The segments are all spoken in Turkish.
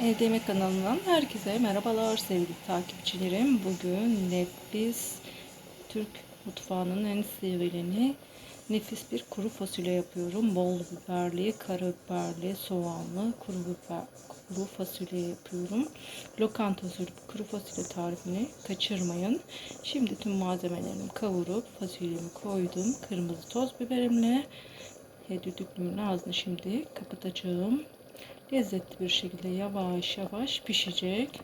Yemek kanalından herkese merhabalar sevgili takipçilerim. Bugün nefis Türk mutfağının en sevileni nefis bir kuru fasulye yapıyorum. Bol biberli, karabiberli, soğanlı kuru biber, kuru fasulye yapıyorum. Lokanta usulü kuru fasulye tarifini kaçırmayın. Şimdi tüm malzemelerimi kavurup fasulyemi koydum. Kırmızı toz biberimle düdüklümün ağzını şimdi kapatacağım lezzetli bir şekilde yavaş yavaş pişecek.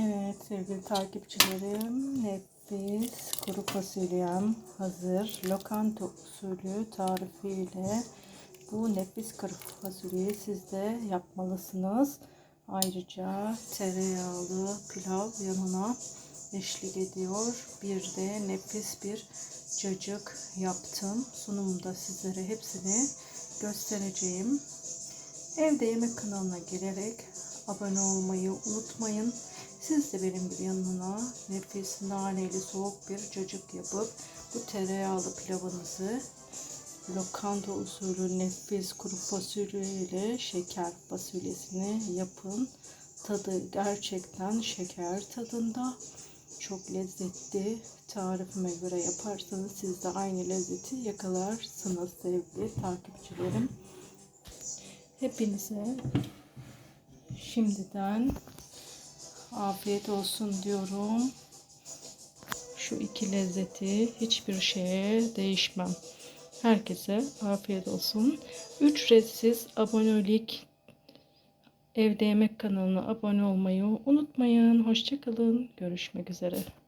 Evet sevgili takipçilerim nefis kuru fasulyem hazır. Lokanta usulü tarifiyle bu nefis kuru fasulyeyi siz de yapmalısınız. Ayrıca tereyağlı pilav yanına eşlik ediyor. Bir de nefis bir cacık yaptım. Sunumda sizlere hepsini göstereceğim. Evde yemek kanalına girerek abone olmayı unutmayın. Siz de benim gibi yanına nefis naneli soğuk bir cacık yapıp bu tereyağlı pilavınızı lokanta usulü nefis kuru fasulye ile şeker fasulyesini yapın. Tadı gerçekten şeker tadında. Çok lezzetli. Tarifime göre yaparsanız siz de aynı lezzeti yakalarsınız sevgili takipçilerim. Hepinize şimdiden afiyet olsun diyorum. Şu iki lezzeti hiçbir şeye değişmem. Herkese afiyet olsun. Ücretsiz abonelik Evde Yemek kanalına abone olmayı unutmayın. Hoşçakalın. Görüşmek üzere.